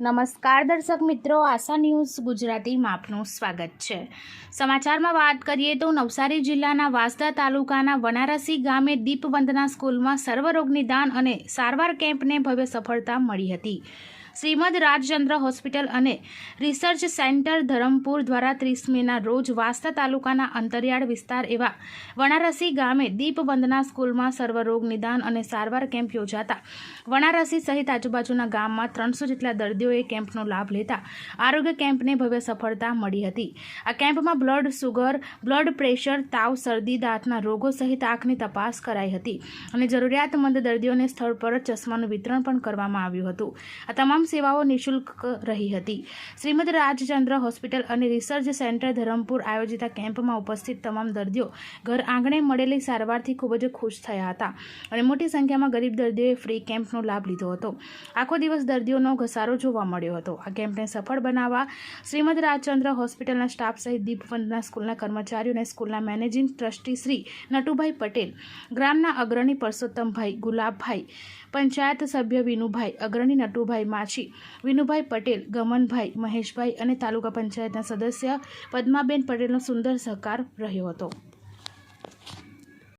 નમસ્કાર દર્શક મિત્રો, આશા ન્યૂઝ ગુજરાતીમાં આપનું સ્વાગત છે. સમાચારમાં વાત કરીએ તો નવસારી જિલ્લાના વાંસદા તાલુકાના વનારસી ગામે દીપવંદના સ્કૂલમાં સર્વરોગ નિદાન અને સારવાર કેમ્પને ભવ્ય સફળતા મળી હતી. શ્રીમદ રાજચંદ્ર હોસ્પિટલ અને રિસર્ચ સેન્ટર ધરમપુર દ્વારા ત્રીસ મેના રોજ વાસ્તા તાલુકાના અંતરિયાળ વિસ્તાર એવા વણારસી ગામે દીપવંદના સ્કૂલમાં સર્વરોગ નિદાન અને સારવાર કેમ્પ યોજાતા. વણારસી સહિત આજુબાજુના ગામમાં ત્રણસો જેટલા દર્દીઓએ કેમ્પનો લાભ લેતા આરોગ્ય કેમ્પને ભવ્ય સફળતા મળી હતી. આ કેમ્પમાં બ્લડ સુગર, બ્લડ પ્રેશર, તાવ, શરદી, દાંતના રોગો સહિત આંખની તપાસ કરાઈ હતી અને જરૂરિયાતમંદ દર્દીઓને સ્થળ પર ચશ્માનું વિતરણ પણ કરવામાં આવ્યું હતું. આ તમામ સેવાઓ નિઃશુલ્ક રહી હતી. શ્રીમદ રાજચંદ્ર હોસ્પિટલ અને રિસર્ચ સેન્ટર ધરમપુર આયોજિત કેમ્પમાં ઉપસ્થિત તમામ દર્દીઓ ઘર આંગણે મળેલી સારવારથી ખૂબ જ ખુશ થયા હતા અને મોટી સંખ્યામાં ગરીબ દર્દીઓએ ફ્રી કેમ્પનો લાભ લીધો હતો. આખો દિવસ દર્દીઓનો ઘસારો જોવા મળ્યો હતો. આ કેમ્પને સફળ બનાવવા શ્રીમદ રાજચંદ્ર હોસ્પિટલના સ્ટાફ સહિત દીપવંદના સ્કૂલના કર્મચારીઓ અને સ્કૂલના મેનેજિંગ ટ્રસ્ટી શ્રી નટુભાઈ પટેલ, ગ્રામના અગ્રણી પરસોત્તમભાઈ ગુલાબભાઈ, પંચાયત સભ્ય વિનુભાઈ, અગ્રણી નટુભાઈ માછી વિનુભાઈ પટેલ ગમનભાઈ મહેશભાઈ અને તાલુકા પંચાયતના સદસ્ય પદ્માબેન પટેલનો સુંદર સહકાર રહ્યો હતો.